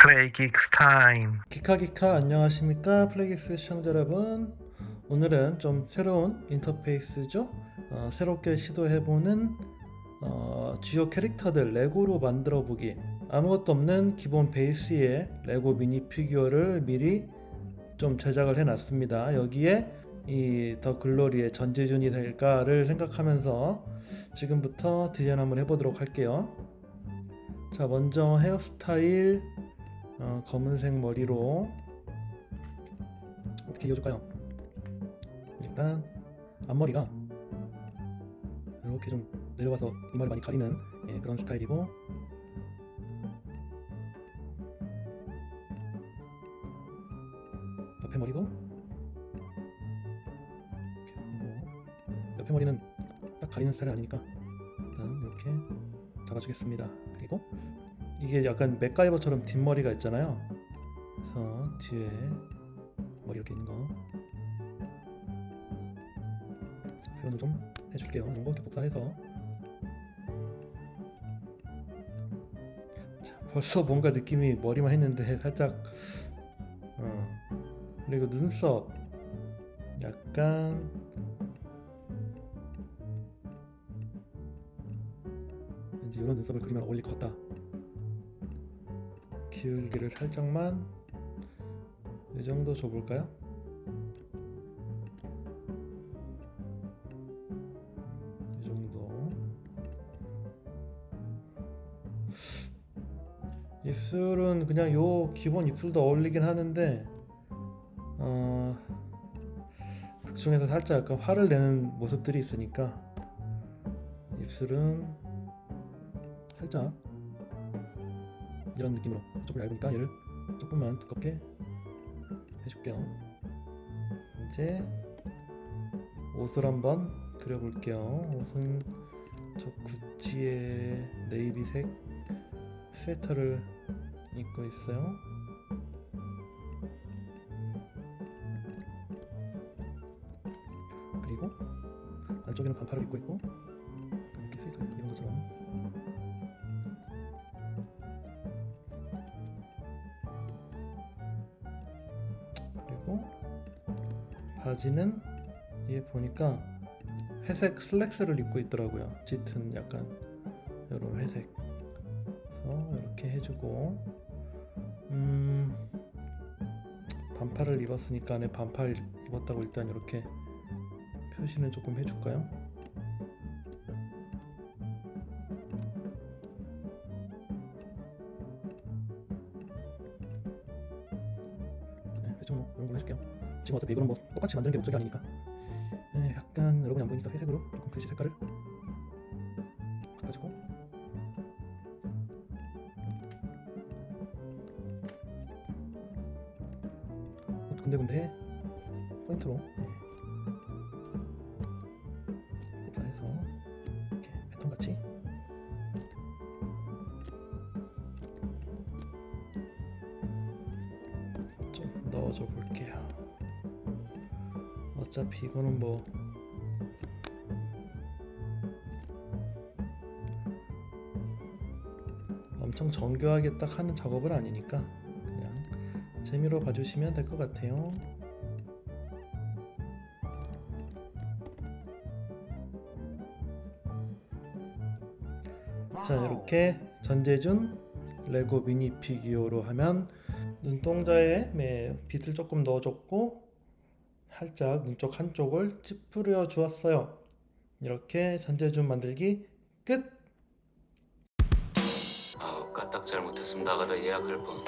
플레이 긱스 타임 기카기카 안녕하십니까 플레이기스 시청자 여러분. 오늘은 좀 새로운 인터페이스죠? 어, 새롭게 시도해보는 어, 주요 캐릭터들 레고로 만들어 보기. 아무것도 없는 기본 베이스의 레고 미니 피규어를 미리 좀 제작을 해놨습니다. 여기에 이 더 글로리의 전지준이 될까를 생각하면서 지금부터 디자인 한번 해보도록 할게요. 자 먼저 헤어스타일 어, 검은색 머리로 어떻게 이어줄까요? 일단 앞머리가 이렇게 좀 내려와서 이마를 많이 가리는 예, 그런 스타일이고 옆에 머리도 이렇게 하고 옆에 머리는 딱 가리는 스타일이 아니니까 일단 이렇게 잡아주겠습니다. 그리고 이게 약간 맥가이버처럼 뒷머리가 있잖아요. 그래서 뒤에 머리 이렇게 있는 거 표현을 좀 해줄게요. 이런 거 이렇게 복사해서 자, 벌써 뭔가 느낌이 머리만 했는데 살짝 어 그리고 눈썹 약간 이런 눈썹을 그리면 어울릴 것 같다. 기울기를 살짝만 이 정도 줘볼까요? 이 정도 입술은 그냥 요 기본 입술도 어울리긴 하는데 어, 극 중에서 살짝 약간 화를 내는 모습들이 있으니까 입술은 살짝 이런 느낌으로 조금 얇으니까 얘를 조금만 두껍게 해줄게요. 이제 옷을 한번 그려볼게요. 옷은 저 구찌의 네이비색 스웨터를 입고 있어요. 그리고 안쪽에는 반팔을 입고 있고 바지는 얘 보니까 회색 슬랙스를 입고 있더라고요. 짙은 약간 이런 회색. 그래서 이렇게 해주고 음 반팔을 입었으니까 내 반팔 입었다고 일단 이렇게 표시는 조금 해줄까요? 네, 대충 뭐 이런 걸로 해줄게요. 지금 어차피 이거는 뭐 똑같이 만드는 게 목적이 아니니까. 네, 약간 여러분이 안 보이니까 회색으로 조금 글씨 색깔을 바꿔주고. 옷 군데군데 포인트로 네. 복사해서 이렇게 패턴 같이 좀 넣어줘 볼게요. 어차피 이거는 뭐 엄청 정교하게 딱 하는 작업은 아니니까 그냥 재미로 봐주시면 될 것 같아요. 자 이렇게 전재준 레고 미니 피규어로 하면 눈동자에 네, 빛을 조금 넣어줬고 살짝 눈 쪽 한쪽을 찌푸려 주었어요. 이렇게 전재준 만들기 끝! 아우 까딱 잘못했으면 나가다 예약할 뻔